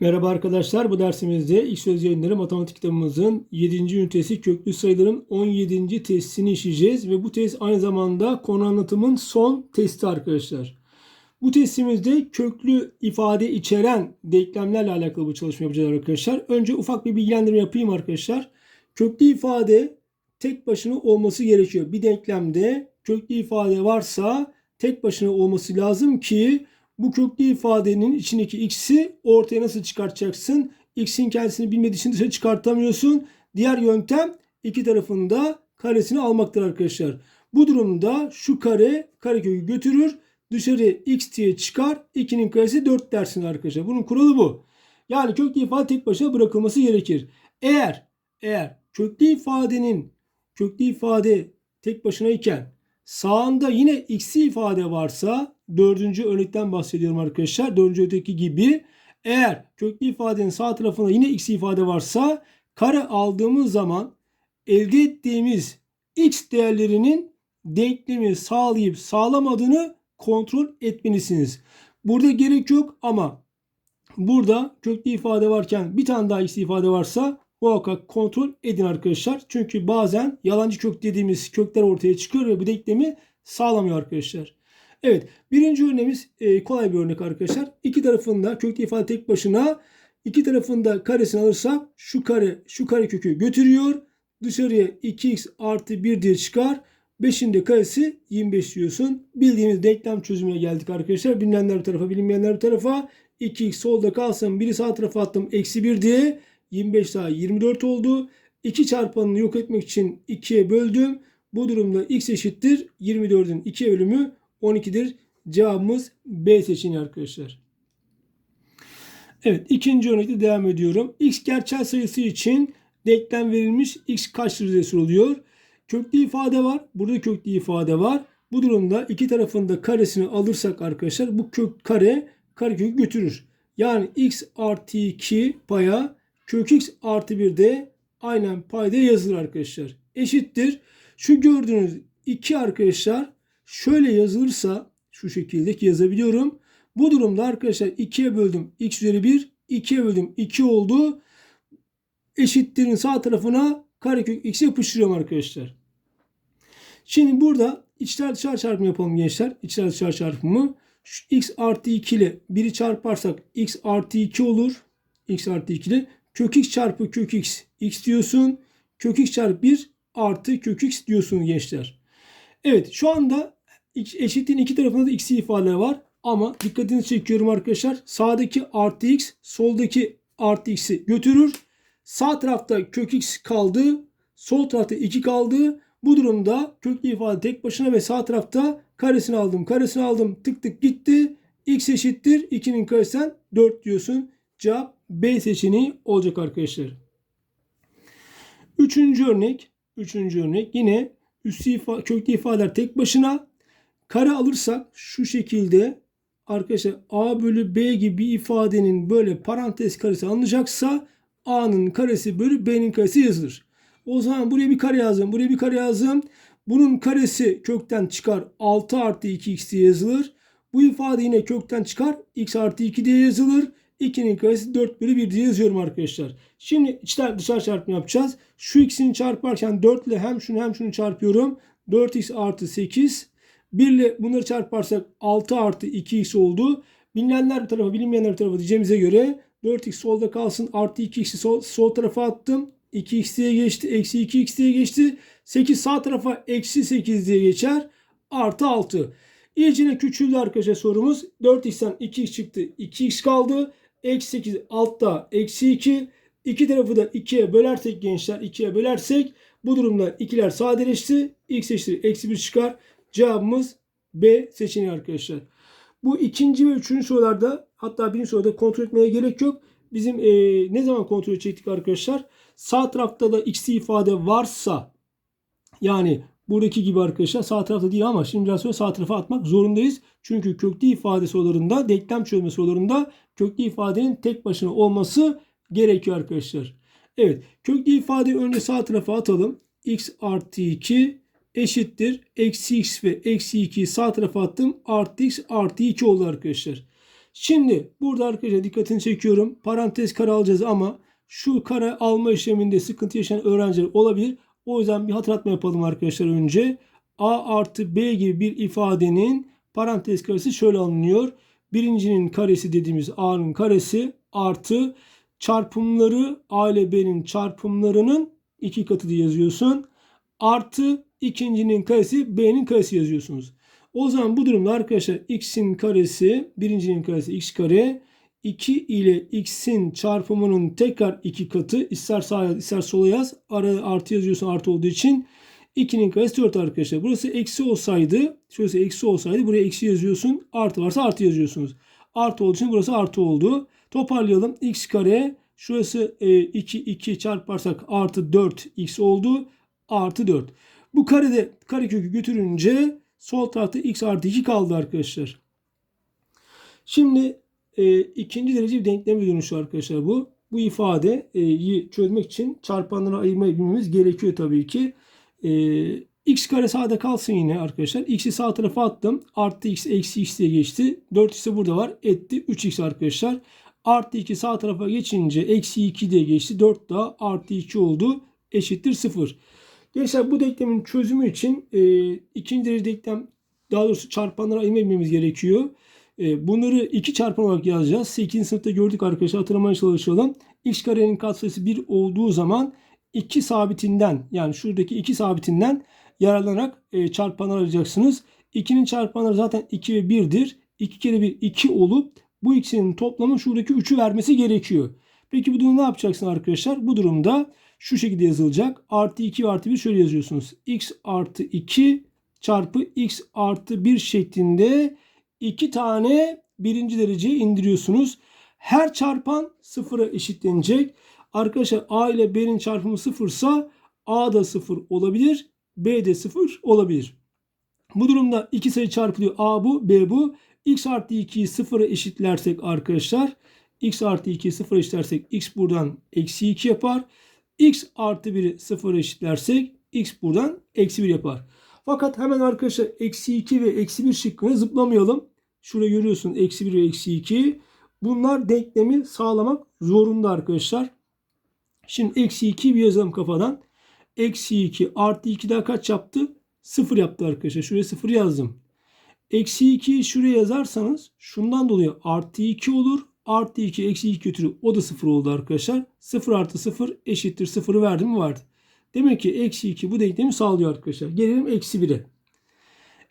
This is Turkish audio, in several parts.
Merhaba arkadaşlar. Bu dersimizde ilk söz yayınları matematik kitabımızın 7. ünitesi köklü sayıların 17. testini işleyeceğiz. Ve bu test aynı zamanda konu anlatımın son testi arkadaşlar. Bu testimizde köklü ifade içeren denklemlerle alakalı bu çalışma yapacağız arkadaşlar. Önce ufak bir bilgilendirme yapayım arkadaşlar. Köklü ifade tek başına olması gerekiyor. Bir denklemde köklü ifade varsa tek başına olması lazım ki bu köklü ifadenin içindeki x'i ortaya nasıl çıkartacaksın? X'in kendisini bilmediği için dışarı çıkartamıyorsun. Diğer yöntem iki tarafında karesini almaktır arkadaşlar. Bu durumda şu kare karekökü götürür. Dışarı x diye çıkar. 2'nin karesi 4 dersin arkadaşlar. Bunun kuralı bu. Yani köklü ifade tek başına bırakılması gerekir. Eğer eğer köklü ifadenin köklü ifade tek başına iken sağında yine x'i ifade varsa dördüncü örnekten bahsediyorum arkadaşlar. Dördüncü örnekteki gibi eğer köklü ifadenin sağ tarafında yine x ifade varsa kare aldığımız zaman elde ettiğimiz x değerlerinin denklemi sağlayıp sağlamadığını kontrol etmelisiniz. Burada gerek yok ama burada köklü ifade varken bir tane daha x ifade varsa muhakkak kontrol edin arkadaşlar. Çünkü bazen yalancı kök dediğimiz kökler ortaya çıkıyor ve bu denklemi sağlamıyor arkadaşlar. Evet birinci örneğimiz e, kolay bir örnek arkadaşlar. İki tarafında köklü ifade tek başına iki tarafında karesini alırsak şu kare şu kare kökü götürüyor. Dışarıya 2x artı 1 diye çıkar. 5'in de karesi 25 diyorsun. Bildiğimiz denklem çözümüne geldik arkadaşlar. Bilinenler bir tarafa bilinmeyenler bir tarafa. 2x solda kalsın biri sağ tarafa attım eksi 1 diye. 25 daha 24 oldu. 2 çarpanını yok etmek için 2'ye böldüm. Bu durumda x eşittir 24'ün 2'ye bölümü 12'dir. Cevabımız B seçeneği arkadaşlar. Evet ikinci örnekte devam ediyorum. X gerçel sayısı için denklem verilmiş. X kaçtır diye soruluyor. Köklü ifade var. Burada köklü ifade var. Bu durumda iki tarafında karesini alırsak arkadaşlar bu kök kare karekökü götürür. Yani x artı 2 paya kök x artı 1 de aynen payda yazılır arkadaşlar. Eşittir. Şu gördüğünüz 2 arkadaşlar şöyle yazılırsa şu şekilde yazabiliyorum. Bu durumda arkadaşlar 2'ye böldüm x üzeri 1. 2'ye böldüm 2 oldu. Eşittirin sağ tarafına karekök x yapıştırıyorum arkadaşlar. Şimdi burada içler dışarı çarpımı yapalım gençler. İçler dışarı çarpımı. Şu x artı 2 ile 1'i çarparsak x artı 2 olur. x artı 2 ile kök x çarpı kök x x diyorsun. Kök x çarpı 1 artı kök x diyorsun gençler. Evet şu anda eşitliğin iki tarafında da x ifadeler var. Ama dikkatinizi çekiyorum arkadaşlar. Sağdaki artı x soldaki artı x'i götürür. Sağ tarafta kök x kaldı. Sol tarafta 2 kaldı. Bu durumda köklü ifade tek başına ve sağ tarafta karesini aldım. Karesini aldım. Tık tık gitti. x eşittir. 2'nin karesinden 4 diyorsun. Cevap B seçeneği olacak arkadaşlar. Üçüncü örnek. Üçüncü örnek yine üstü ifa, köklü ifadeler tek başına. Kare alırsak şu şekilde arkadaşlar a bölü b gibi bir ifadenin böyle parantez karesi alınacaksa a'nın karesi bölü b'nin karesi yazılır. O zaman buraya bir kare yazdım. Buraya bir kare yazdım. Bunun karesi kökten çıkar. 6 artı 2x diye yazılır. Bu ifade yine kökten çıkar. x artı 2 diye yazılır. 2'nin karesi 4 bölü 1 diye yazıyorum arkadaşlar. Şimdi içler dışarı çarpımı yapacağız. Şu x'ini çarparken 4 ile hem şunu hem şunu çarpıyorum. 4x artı 8. 1 ile bunları çarparsak 6 artı 2x oldu. Bilinenler bir tarafa bilinmeyenler bir tarafa diyeceğimize göre 4x solda kalsın. Artı 2x'i sol, sol tarafa attım. 2x diye geçti. Eksi 2x diye geçti. 8 sağ tarafa eksi 8 diye geçer. Artı 6. İyicene küçüldü arkadaşlar sorumuz. 4x'ten 2x çıktı. 2x kaldı. Eksi 8 altta eksi 2. İki tarafı da 2'ye bölersek gençler 2'ye bölersek bu durumda ikiler sadeleşti. X eşittir eksi 1 çıkar. Cevabımız B seçeneği arkadaşlar. Bu ikinci ve üçüncü sorularda hatta birinci soruda kontrol etmeye gerek yok. Bizim e, ne zaman kontrol edecektik arkadaşlar? Sağ tarafta da x ifade varsa yani buradaki gibi arkadaşlar sağ tarafta değil ama şimdi sonra sağ tarafa atmak zorundayız. Çünkü köklü ifade sorularında denklem çözme sorularında köklü ifadenin tek başına olması gerekiyor arkadaşlar. Evet köklü ifadeyi önce sağ tarafa atalım. x artı 2 eşittir. Eksi x ve eksi 2'yi sağ tarafa attım. Artı x artı 2 oldu arkadaşlar. Şimdi burada arkadaşlar dikkatini çekiyorum. Parantez kare alacağız ama şu kare alma işleminde sıkıntı yaşayan öğrenciler olabilir. O yüzden bir hatırlatma yapalım arkadaşlar önce. A artı B gibi bir ifadenin parantez karesi şöyle alınıyor. Birincinin karesi dediğimiz A'nın karesi artı çarpımları A ile B'nin çarpımlarının iki katı diye yazıyorsun. Artı ikincinin karesi B'nin karesi yazıyorsunuz. O zaman bu durumda arkadaşlar x'in karesi birincinin karesi x kare 2 ile x'in çarpımının tekrar iki katı ister sağa yaz ister sola yaz ara, artı yazıyorsun artı olduğu için 2'nin karesi 4 arkadaşlar. Burası eksi olsaydı şurası eksi olsaydı buraya eksi yazıyorsun artı varsa artı yazıyorsunuz. Artı olduğu için burası artı oldu. Toparlayalım x kare şurası 2 e, 2 çarparsak artı 4 x oldu artı 4. Bu karede karekökü götürünce Sol tarafta x artı 2 kaldı arkadaşlar. Şimdi e, ikinci derece bir denkleme dönüşü arkadaşlar bu. Bu ifadeyi çözmek için çarpanlara ayırmayı bilmemiz gerekiyor tabii ki. E, x kare sağda kalsın yine arkadaşlar. x'i sağ tarafa attım. Artı x eksi x diye geçti. 4 ise burada var. Etti 3x arkadaşlar. Artı 2 sağ tarafa geçince eksi 2 diye geçti. 4 daha artı 2 oldu. Eşittir 0. Gençler bu denklemin çözümü için e, ikinci derece denklem daha doğrusu çarpanlara ayırmamız gerekiyor. E, bunları iki çarpan olarak yazacağız. 8. sınıfta gördük arkadaşlar hatırlamaya çalışalım. x karenin katsayısı 1 olduğu zaman iki sabitinden yani şuradaki iki sabitinden yararlanarak e, çarpanlar arayacaksınız. 2'nin çarpanları zaten 2 ve 1'dir. 2 kere 1 2 olup bu ikisinin toplamı şuradaki 3'ü vermesi gerekiyor. Peki bu durumda ne yapacaksın arkadaşlar? Bu durumda şu şekilde yazılacak. Artı 2 ve artı 1 şöyle yazıyorsunuz. x artı 2 çarpı x artı 1 şeklinde iki tane birinci dereceye indiriyorsunuz. Her çarpan sıfıra eşitlenecek. Arkadaşlar a ile b'nin çarpımı sıfırsa a da sıfır olabilir. b de sıfır olabilir. Bu durumda iki sayı çarpılıyor. a bu b bu. x artı 2'yi sıfıra eşitlersek arkadaşlar x artı 2'yi sıfıra eşitlersek x buradan eksi 2 yapar x artı 1'i 0 eşitlersek x buradan eksi 1 yapar. Fakat hemen arkadaşlar eksi 2 ve eksi 1 şıkkını zıplamayalım. Şurada görüyorsun eksi 1 ve eksi 2. Bunlar denklemi sağlamak zorunda arkadaşlar. Şimdi eksi 2 bir yazalım kafadan. Eksi 2 artı 2 daha kaç yaptı? 0 yaptı arkadaşlar. Şuraya 0 yazdım. Eksi 2'yi şuraya yazarsanız şundan dolayı artı 2 olur. Artı 2 eksi 2 götürü o da 0 oldu arkadaşlar. 0 artı 0 eşittir 0'ı verdi mi vardı. Demek ki eksi 2 bu denklemi sağlıyor arkadaşlar. Gelelim eksi 1'e.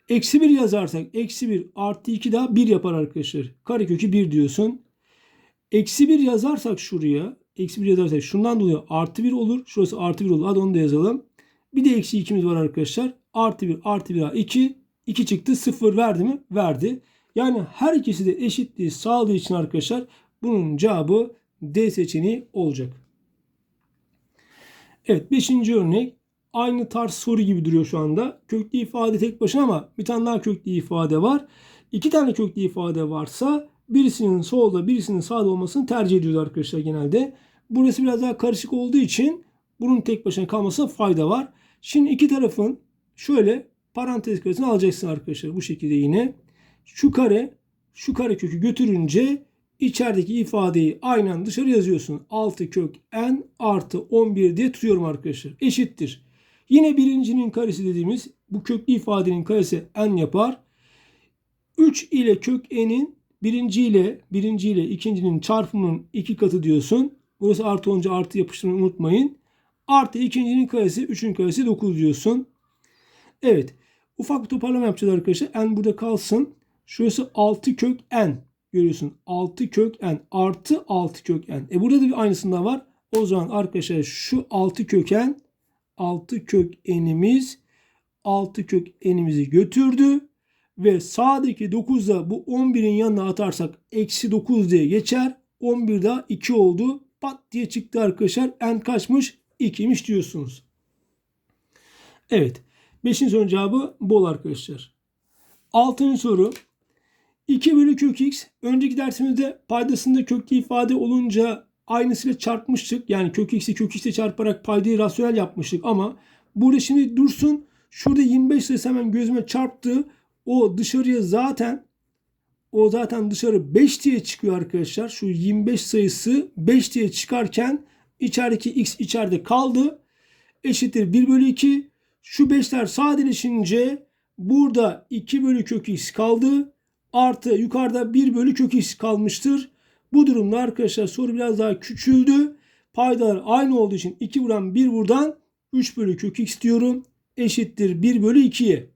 Eksi 1 yazarsak eksi 1 artı 2 daha 1 yapar arkadaşlar. Karekökü 1 diyorsun. Eksi 1 yazarsak şuraya. Eksi 1 yazarsak şundan dolayı artı 1 olur. Şurası artı 1 olur. Hadi onu da yazalım. Bir de eksi 2'miz var arkadaşlar. Artı 1 artı 1 daha 2. 2 çıktı. 0 verdi mi? Verdi. Yani her ikisi de eşitliği sağladığı için arkadaşlar bunun cevabı D seçeneği olacak. Evet 5. örnek aynı tarz soru gibi duruyor şu anda. Köklü ifade tek başına ama bir tane daha köklü ifade var. İki tane köklü ifade varsa birisinin solda birisinin sağda olmasını tercih ediyoruz arkadaşlar genelde. Burası biraz daha karışık olduğu için bunun tek başına kalmasına fayda var. Şimdi iki tarafın şöyle parantez karesini alacaksın arkadaşlar bu şekilde yine. Şu kare şu kare kökü götürünce içerideki ifadeyi aynen dışarı yazıyorsun. 6 kök n artı 11 diye tutuyorum arkadaşlar. Eşittir. Yine birincinin karesi dediğimiz bu köklü ifadenin karesi n yapar. 3 ile kök n'in birinci ile birinci ile ikincinin çarpımının iki katı diyorsun. Burası artı olunca artı yapıştırmayı unutmayın. Artı ikincinin karesi, üçün karesi 9 diyorsun. Evet. Ufak bir toparlama yapacağız arkadaşlar. N burada kalsın. Şurası 6 kök n. Görüyorsun 6 kök n artı 6 kök n. E burada da bir aynısından var. O zaman arkadaşlar şu 6 köken 6 kök n'imiz 6 kök n'imizi götürdü. Ve sağdaki 9'da bu 11'in yanına atarsak eksi 9 diye geçer. 11 daha 2 oldu. Pat diye çıktı arkadaşlar. N kaçmış? 2'miş diyorsunuz. Evet. 5. sorunun cevabı bol arkadaşlar. 6. soru 2 bölü kök x. Önceki dersimizde paydasında köklü ifade olunca aynısıyla çarpmıştık. Yani kök x'i kök x'le çarparak paydayı rasyonel yapmıştık. Ama burada şimdi dursun. Şurada 25 sayısı hemen gözüme çarptı. O dışarıya zaten O zaten dışarı 5 diye çıkıyor arkadaşlar. Şu 25 sayısı 5 diye çıkarken içerideki x içeride kaldı. Eşittir 1 bölü 2. Şu 5'ler sadeleşince burada 2 bölü kök x kaldı. Artı yukarıda 1 bölü kök x kalmıştır. Bu durumda arkadaşlar soru biraz daha küçüldü. Paydalar aynı olduğu için 2 buradan 1 buradan 3 bölü kök x diyorum. Eşittir 1 bölü 2'ye.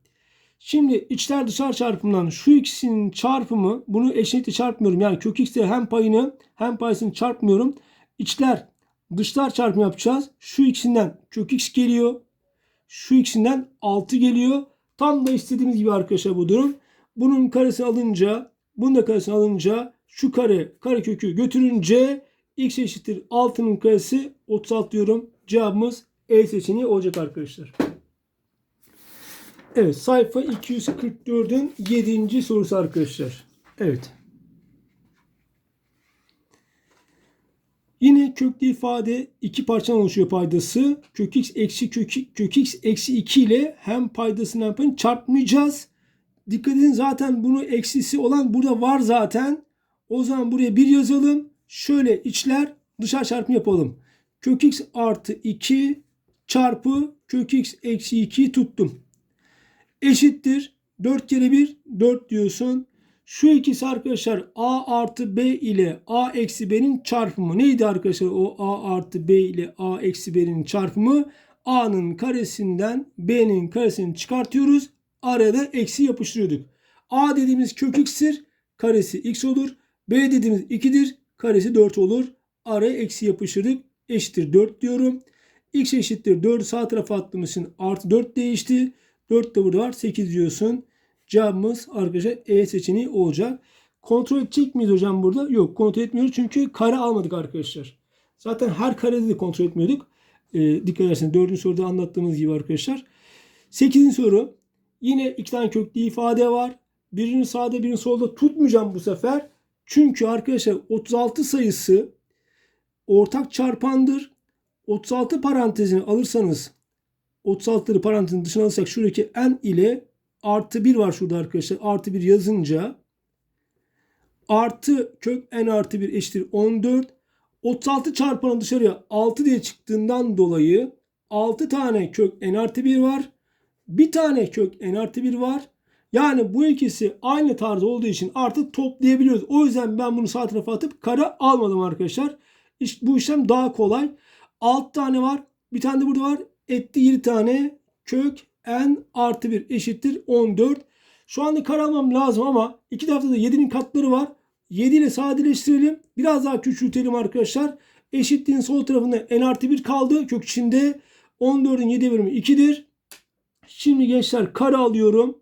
Şimdi içler dışlar çarpımından şu ikisinin çarpımı bunu eşitlikle çarpmıyorum. Yani kök x'te hem payını hem paysını çarpmıyorum. İçler dışlar çarpımı yapacağız. Şu ikisinden kök x geliyor. Şu ikisinden 6 geliyor. Tam da istediğimiz gibi arkadaşlar bu durum. Bunun karesi alınca bunun da karesini alınca şu kare kare kökü götürünce x eşittir 6'nın karesi 36 diyorum. Cevabımız E seçeneği olacak arkadaşlar. Evet sayfa 244'ün 7. sorusu arkadaşlar. Evet. Yine köklü ifade iki parçadan oluşuyor paydası. Kök x eksi kök, kök x eksi 2 ile hem paydasını hem çarpmayacağız. Dikkat edin zaten bunu eksisi olan burada var zaten. O zaman buraya 1 yazalım. Şöyle içler dışarı çarpımı yapalım. Kök x artı 2 çarpı kök x eksi 2'yi tuttum. Eşittir. 4 kere 1 4 diyorsun. Şu ikisi arkadaşlar a artı b ile a eksi b'nin çarpımı. Neydi arkadaşlar o a artı b ile a eksi b'nin çarpımı? a'nın karesinden b'nin karesini çıkartıyoruz. Araya da eksi yapıştırıyorduk. a dediğimiz kök x'tir. Karesi x olur. B dediğimiz 2'dir. Karesi 4 olur. Araya eksi yapıştırdık. Eşittir 4 diyorum. x eşittir 4'ü sağ tarafa attığımız için artı 4 değişti. 4 de burada var. 8 diyorsun. Cevabımız arkadaşlar E seçeneği olacak. Kontrol edecek miyiz hocam burada? Yok kontrol etmiyoruz çünkü kare almadık arkadaşlar. Zaten her karede de kontrol etmiyorduk. E, dikkat ederseniz 4. soruda anlattığımız gibi arkadaşlar. 8. soru. Yine iki tane köklü ifade var. Birini sağda birini solda tutmayacağım bu sefer. Çünkü arkadaşlar 36 sayısı ortak çarpandır. 36 parantezini alırsanız 36'ları parantezin dışına alırsak şuradaki n ile artı 1 var şurada arkadaşlar. Artı 1 yazınca artı kök n artı 1 eşittir 14. 36 çarpanı dışarıya 6 diye çıktığından dolayı 6 tane kök n artı 1 var. Bir tane kök n artı 1 var. Yani bu ikisi aynı tarz olduğu için artık toplayabiliyoruz. O yüzden ben bunu sağ tarafa atıp kare almadım arkadaşlar. İşte bu işlem daha kolay. 6 tane var. Bir tane de burada var. Etti 7 tane kök n artı 1 eşittir 14. Şu anda kare almam lazım ama iki tarafta da 7'nin katları var. 7 ile sadeleştirelim. Biraz daha küçültelim arkadaşlar. Eşitliğin sol tarafında n artı 1 kaldı. Kök içinde 14'ün 7 bölümü 2'dir. Şimdi gençler kare alıyorum.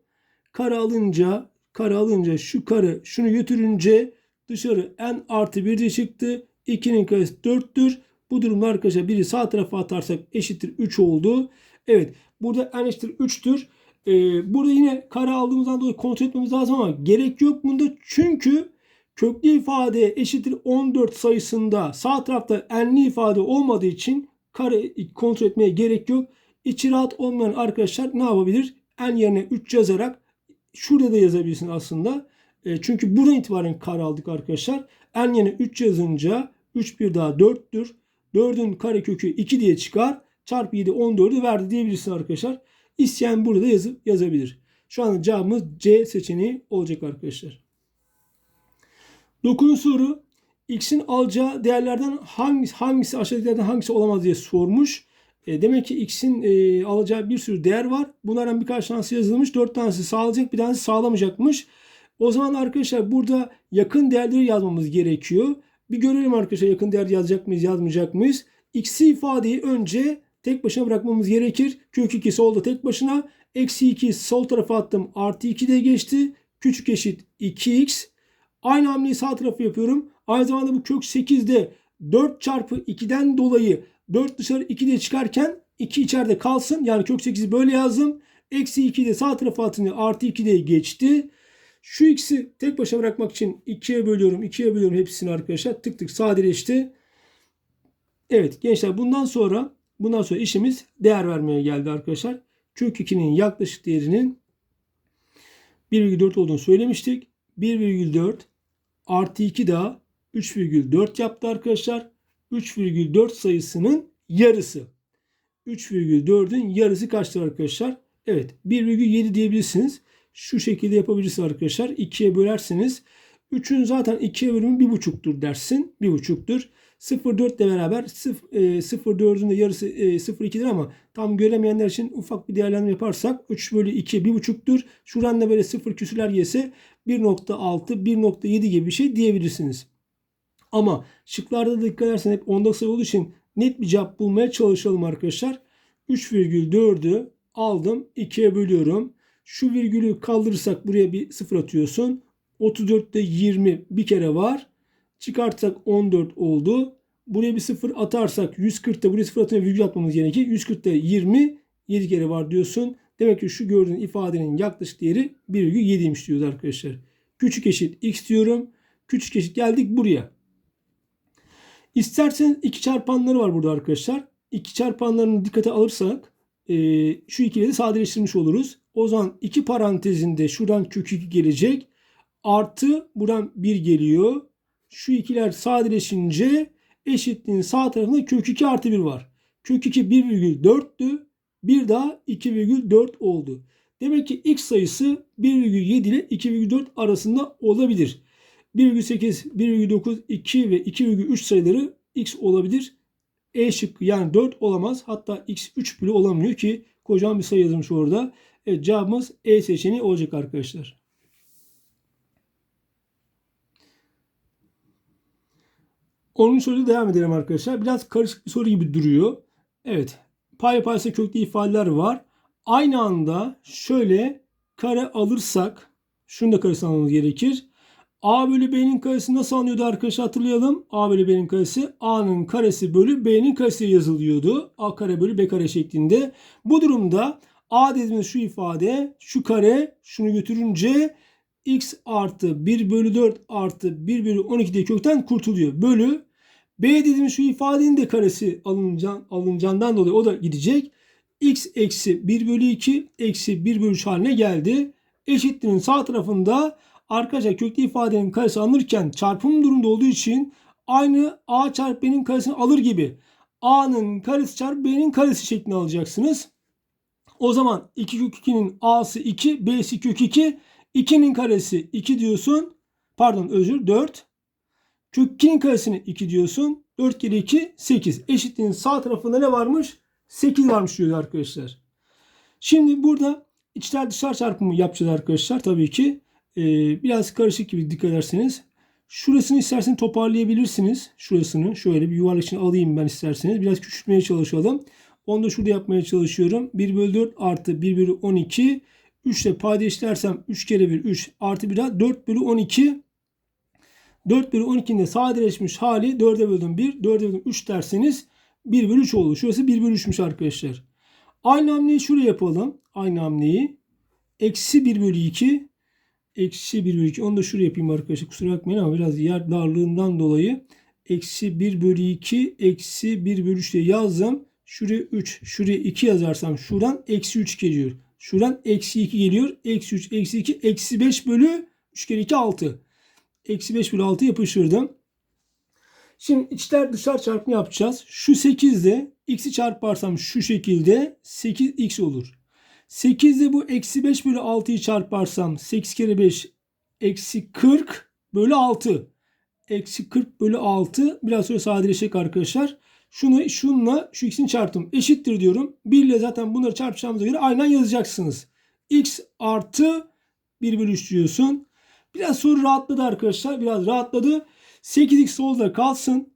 Kare alınca kare alınca şu kare şunu götürünce dışarı n artı 1 diye çıktı. 2'nin karesi 4'tür. Bu durumda arkadaşlar biri sağ tarafa atarsak eşittir 3 oldu. Evet burada n eşittir 3'tür. Ee, burada yine kare aldığımızdan dolayı kontrol etmemiz lazım ama gerek yok bunda. Çünkü köklü ifade eşittir 14 sayısında sağ tarafta n'li ifade olmadığı için kare kontrol etmeye gerek yok. İçi rahat olmayan arkadaşlar ne yapabilir? n yerine 3 yazarak şurada da yazabilirsin aslında. E, çünkü buradan itibaren kare aldık arkadaşlar. n yerine 3 yazınca 3 bir daha 4'tür. 4'ün karekökü 2 diye çıkar. Çarpı 7 14'ü verdi diyebilirsin arkadaşlar. İsteyen burada yazıp yazabilir. Şu anda cevabımız C seçeneği olacak arkadaşlar. 9. soru. X'in alacağı değerlerden hangisi, hangisi aşağıdakilerden hangisi olamaz diye sormuş. E, demek ki X'in e, alacağı bir sürü değer var. Bunlardan birkaç tanesi yazılmış. 4 tanesi sağlayacak bir tanesi sağlamayacakmış. O zaman arkadaşlar burada yakın değerleri yazmamız gerekiyor. Bir görelim arkadaşlar yakın değer yazacak mıyız yazmayacak mıyız? X'i ifadeyi önce tek başına bırakmamız gerekir. Kök 2 solda tek başına. Eksi 2 sol tarafa attım. Artı 2 de geçti. Küçük eşit 2x. Aynı hamleyi sağ tarafa yapıyorum. Aynı zamanda bu kök 8'de 4 çarpı 2'den dolayı 4 dışarı 2 diye çıkarken 2 içeride kalsın. Yani kök 8'i böyle yazdım. Eksi 2 de sağ tarafa atınca artı 2 de geçti. Şu x'i tek başına bırakmak için 2'ye bölüyorum. 2'ye bölüyorum hepsini arkadaşlar. Tık tık sadeleşti. Evet gençler bundan sonra bundan sonra işimiz değer vermeye geldi arkadaşlar. Kök 2'nin yaklaşık değerinin 1,4 olduğunu söylemiştik. 1,4 artı 2 daha 3,4 yaptı arkadaşlar. 3,4 sayısının yarısı. 3,4'ün yarısı kaçtır arkadaşlar? Evet 1,7 diyebilirsiniz. Şu şekilde yapabilirsiniz arkadaşlar. 2'ye bölersiniz. 3'ün zaten 2'ye bölümü 1,5'tur dersin. 1,5'tur. 0,4 ile beraber 0,4'ün de yarısı 0,2'dir ama tam göremeyenler için ufak bir değerlendirme yaparsak 3 bölü 2 1,5'tur. Şuran da böyle 0 küsürler yese 1,6 1,7 gibi bir şey diyebilirsiniz. Ama şıklarda da dikkat edersen hep onda sayı olduğu için net bir cevap bulmaya çalışalım arkadaşlar. 3,4'ü aldım 2'ye bölüyorum. Şu virgülü kaldırırsak buraya bir sıfır atıyorsun. 34'te 20 bir kere var. Çıkartsak 14 oldu. Buraya bir sıfır atarsak 140'ta buraya sıfır atınca virgül atmamız gerekir. 140'ta 20 7 kere var diyorsun. Demek ki şu gördüğün ifadenin yaklaşık değeri 1,7'ymiş diyoruz arkadaşlar. Küçük eşit x diyorum. Küçük eşit geldik buraya. İsterseniz iki çarpanları var burada arkadaşlar. İki çarpanlarını dikkate alırsak e, şu ikileri sadeleştirmiş oluruz. O zaman iki parantezinde şuradan kök 2 gelecek. Artı buradan 1 geliyor. Şu ikiler sadeleşince eşitliğin sağ tarafında kök 2 artı 1 var. Kök 2 1,4'tü. Bir daha 2,4 oldu. Demek ki x sayısı 1,7 ile 2,4 arasında olabilir. 1,8, 1,9, 2 ve 2,3 sayıları x olabilir. E şıkkı yani 4 olamaz. Hatta x 3 bile olamıyor ki kocaman bir sayı yazılmış orada. Evet cevabımız E seçeneği olacak arkadaşlar. Onun soruyla devam edelim arkadaşlar. Biraz karışık bir soru gibi duruyor. Evet. Pay paysa köklü ifadeler var. Aynı anda şöyle kare alırsak şunu da karesini almamız gerekir. A bölü B'nin karesi nasıl alınıyordu arkadaşlar hatırlayalım. A bölü B'nin karesi A'nın karesi bölü B'nin karesi yazılıyordu. A kare bölü B kare şeklinde. Bu durumda A dediğimiz şu ifade şu kare şunu götürünce x artı 1 bölü 4 artı 1 bölü 12 diye kökten kurtuluyor. Bölü B dediğimiz şu ifadenin de karesi alıncan, alınacağından dolayı o da gidecek. x eksi 1 bölü 2 eksi 1 bölü 3 haline geldi. Eşitliğin sağ tarafında arkadaşlar köklü ifadenin karesi alınırken çarpım durumda olduğu için aynı a çarpı b'nin karesini alır gibi a'nın karesi çarpı b'nin karesi şeklinde alacaksınız. O zaman 2 kök 2'nin a'sı 2 b'si kök 2 2'nin karesi 2 diyorsun. Pardon özür 4. Kök 2'nin karesini 2 diyorsun. 4 kere 2 8. Eşitliğin sağ tarafında ne varmış? 8 varmış diyor arkadaşlar. Şimdi burada içler dışlar çarpımı yapacağız arkadaşlar. Tabii ki ee, biraz karışık gibi dikkat ederseniz. Şurasını isterseniz toparlayabilirsiniz. Şurasını şöyle bir yuvarlak için alayım ben isterseniz. Biraz küçültmeye çalışalım. Onu da şurada yapmaya çalışıyorum. 1 bölü 4 artı 1 bölü 12. 3 ile payda işlersem 3 kere 1 3 artı 1 daha 4 bölü 12. 4 bölü 12'nin de sadeleşmiş hali 4'e böldüm 1. 4'e böldüm 3 derseniz 1 bölü 3 oldu. Şurası 1 bölü 3'müş arkadaşlar. Aynı hamleyi şuraya yapalım. Aynı hamleyi. Eksi 1 bölü 2. Eksi 1 bölü 2. Onu da şuraya yapayım arkadaşlar. Kusura bakmayın ama biraz yer darlığından dolayı. Eksi 1 bölü 2. Eksi 1 bölü 3 diye yazdım. Şuraya 3. Şuraya 2 yazarsam şuradan eksi 3 geliyor. Şuradan eksi 2 geliyor. Eksi 3, eksi 2, eksi 5 bölü 3 kere 2 6. Eksi 5 bölü 6 yapıştırdım. Şimdi içler dışlar çarpımı yapacağız. Şu 8 de x'i çarparsam şu şekilde 8x olur. 8 de bu eksi 5 bölü 6'yı çarparsam 8 kere 5 eksi 40 bölü 6. Eksi 40 bölü 6 biraz sonra sadeleşecek arkadaşlar. Şunu şunla şu x'in çarptım. Eşittir diyorum. 1 ile zaten bunları çarpacağımıza göre aynen yazacaksınız. x artı 1 bölü 3 diyorsun. Biraz soru rahatladı arkadaşlar. Biraz rahatladı. 8x solda kalsın.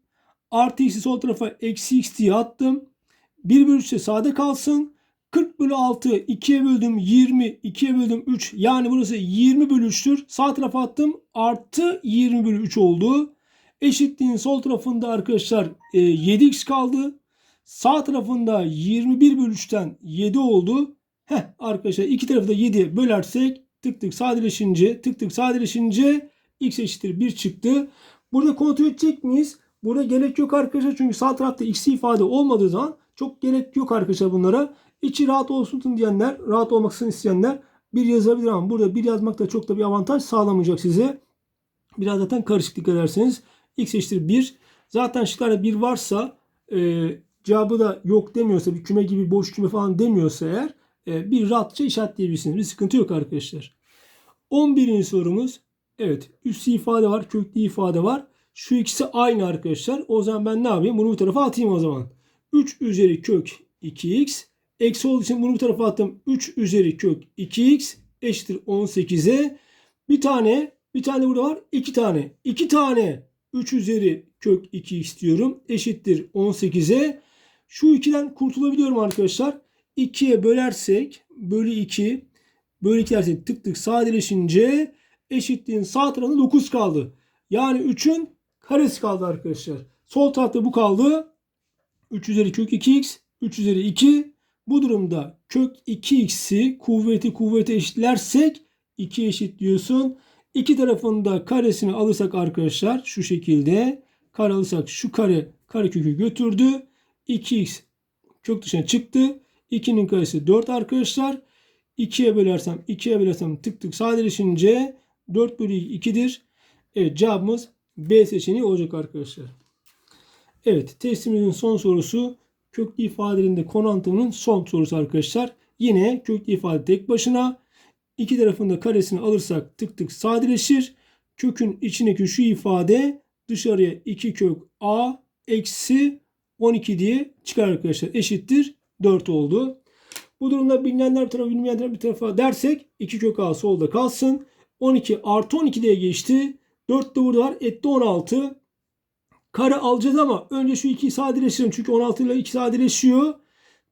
Artı x'i sol tarafa eksi x diye attım. 1 bölü 3 de sade kalsın. 40 bölü 6 2'ye böldüm 20 2'ye böldüm 3 yani burası 20 bölü 3'tür. Sağ tarafa attım artı 20 bölü 3 oldu. Eşitliğin sol tarafında arkadaşlar e, 7x kaldı. Sağ tarafında 21 bölü 3'ten 7 oldu. Heh arkadaşlar iki tarafı da 7'ye bölersek tık tık sadeleşince tık tık sadeleşince x eşittir 1 çıktı. Burada kontrol edecek miyiz? Burada gerek yok arkadaşlar çünkü sağ tarafta x ifade olmadığı zaman çok gerek yok arkadaşlar bunlara. İçi rahat olsun diyenler, rahat olmak isteyenler bir yazabilir ama burada bir yazmak da çok da bir avantaj sağlamayacak size. Biraz zaten karışık dikkat ederseniz. X eşittir 1. Zaten şıklarda 1 varsa e, cevabı da yok demiyorsa bir küme gibi boş küme falan demiyorsa eğer e, bir rahatça işaretleyebilirsiniz. Bir sıkıntı yok arkadaşlar. 11. sorumuz. Evet üstü ifade var. Köklü ifade var. Şu ikisi aynı arkadaşlar. O zaman ben ne yapayım? Bunu bu tarafa atayım o zaman. 3 üzeri kök 2x. Eksi olduğu için bunu bu tarafa attım. 3 üzeri kök 2x eşittir 18'e. Bir tane bir tane burada var. iki tane. iki tane 3 üzeri kök 2x diyorum. Eşittir 18'e. Şu ikiden kurtulabiliyorum arkadaşlar. 2'ye bölersek bölü 2 bölü 2 dersek tık tık sadeleşince eşitliğin sağ tarafında 9 kaldı. Yani 3'ün karesi kaldı arkadaşlar. Sol tarafta bu kaldı. 3 üzeri kök 2x 3 üzeri 2 bu durumda kök 2x'i kuvveti kuvvete eşitlersek 2 eşit diyorsun. İki tarafında karesini alırsak arkadaşlar şu şekilde kare alırsak şu kare kare kökü götürdü. 2x kök dışına çıktı. 2'nin karesi 4 arkadaşlar. 2'ye bölersem 2'ye bölersem tık tık sadeleşince 4 bölü 2'dir. Evet cevabımız B seçeneği olacak arkadaşlar. Evet testimizin son sorusu köklü ifadelerinde konu anlatımının son sorusu arkadaşlar. Yine köklü ifade tek başına iki tarafında karesini alırsak tık tık sadeleşir. Kökün içindeki şu ifade dışarıya 2 kök a eksi 12 diye çıkar arkadaşlar. Eşittir 4 oldu. Bu durumda bilinenler bir tarafa bilmeyenler bir tarafa dersek 2 kök a solda kalsın. 12 artı 12 diye geçti. 4 de burada var. Etti 16. Kare alacağız ama önce şu 2'yi sadeleştirelim. Çünkü 16 ile 2 sadeleşiyor.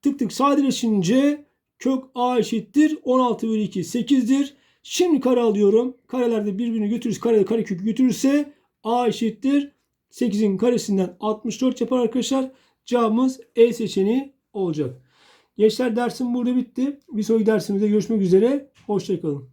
Tık tık sadeleşince kök a eşittir. 16 bölü 2 8'dir. Şimdi kare alıyorum. Karelerde birbirini götürürüz. Karede kare kökü götürürse a eşittir. 8'in karesinden 64 yapar arkadaşlar. Cevabımız E seçeneği olacak. Gençler dersim burada bitti. Bir sonraki dersimizde görüşmek üzere. Hoşçakalın.